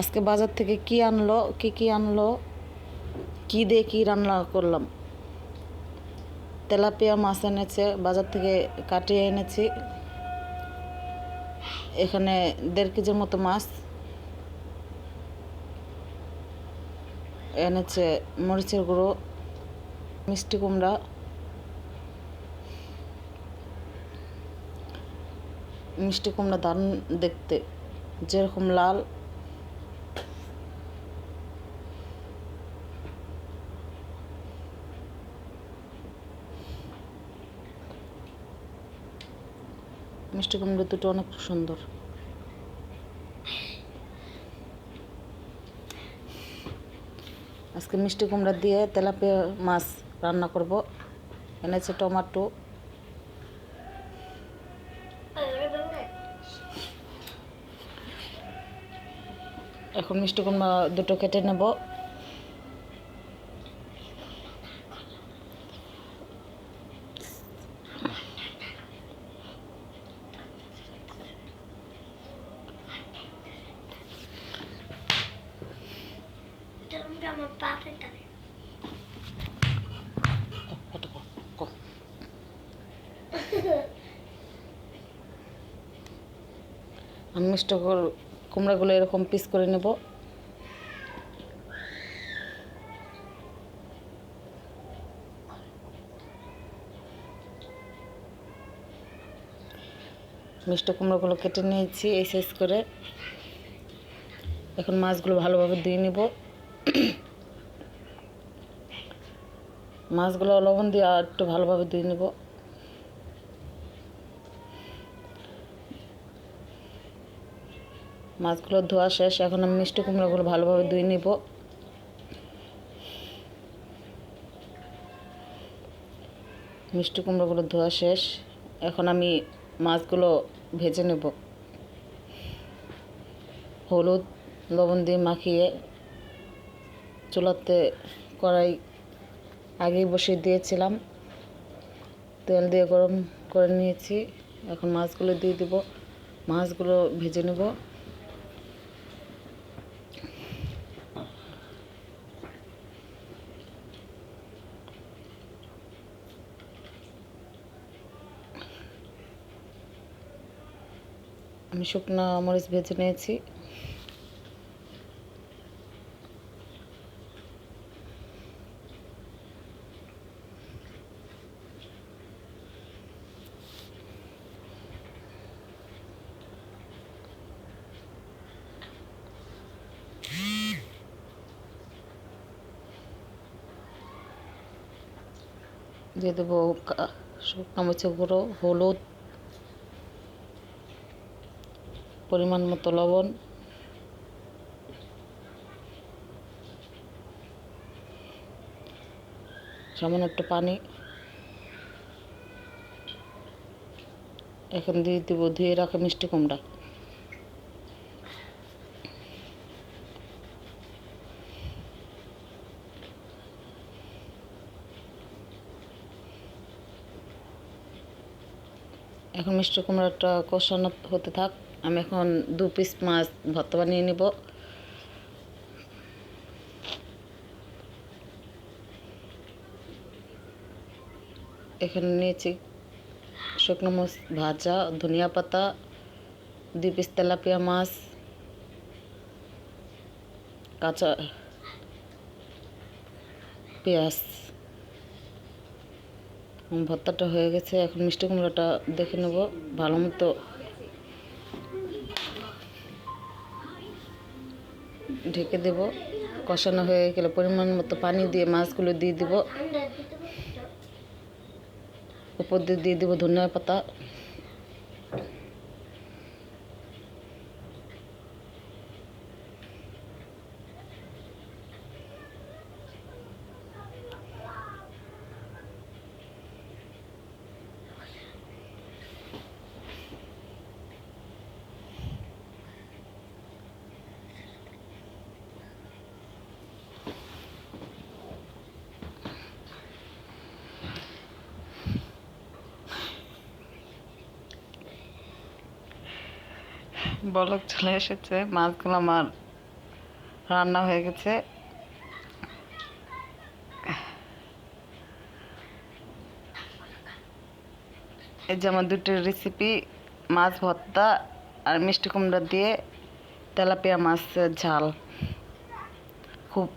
আজকে বাজার থেকে কি আনলো, কি কি আনলো, কি দিয়ে কি রান্না করলাম। তেলাপিয়া মাছ এনেছে, বাজার থেকে কাটিয়ে এনেছি। এখানে দেড় কেজির মতো মাছ এনেছে, মরিচের গুঁড়ো, মিষ্টি কুমড়া। মিষ্টি কুমড়া দারুণ দেখতে, যেরকম লাল। মিষ্টি কুমড়ো দুটো অনেক সুন্দর। আজকে মিষ্টি কুমড়া দিয়ে তেলাপিয়া মাছ রান্না করব। এনেছে টমাটো। এখন মিষ্টি কুমড়া দুটো কেটে নেব। আমি মিষ্টি কুমড়াগুলো এরকম পিস করে নেব। মিষ্টি কুমড়োগুলো কেটে নিয়েছি এই সাইজ করে। এখন মাছগুলো ভালোভাবে দিয়ে নিব। মাছগুলো লবণ দিয়ে আর একটু ভালোভাবে ধুয়ে নেব। মাছগুলো ধোয়া শেষ, এখন আমি মিষ্টি কুমড়োগুলো ভালোভাবে ধুয়ে নিব। মিষ্টি কুমড়োগুলো ধোয়া শেষ, এখন আমি মাছগুলো ভেজে নেব। হলুদ, লবণ দিয়ে মাখিয়ে চুলাতে কড়াই আগেই বসিয়ে দিয়েছিলাম। তেল দিয়ে গরম করে নিয়েছি। এখন মাছগুলো দিয়ে দিব। মাছগুলো ভেজে নেব। আমি শুকনো মরিচ ভেজে নিয়েছি। দিয়ে দেবো শুকনো মরিচের গুঁড়ো হলুদ, পরিমাণ মতো লবণ। সামান্য একটু পানি। এখন দিয়ে দিব, ধুয়ে রাখা মিষ্টি কুমড়া। এখন মিষ্টি কুমড়াটা কষানো হতে থাক। আমি এখন দু পিস মাছ ভর্তা বানিয়ে নিব। এখানে নিয়েছি শুকনো মাছ ভাজা, ধনিয়া পাতা দুই পিস তেলাপিয়া মাছ, কাঁচা পেঁয়াজ। ভর্তাটা হয়ে গেছে, এখন মিষ্টি কুমড়োটা দেখে নেব, ভালো মতো। ঢেকে দেব, কষানো হয়ে গেলে পরিমাণ মতো পানি দিয়ে মাছগুলো দিয়ে দিব। উপর দিয়ে দিয়ে দেবো ধনিয়া পাতা। বলক চলে এসেছে, মাছগুলো আমার রান্না হয়ে গেছে। এই যে আমার দুটো রেসিপি মাছ ভর্তা আর মিষ্টি কুমড়া দিয়ে তেলাপিয়া মাছের ঝাল। খুব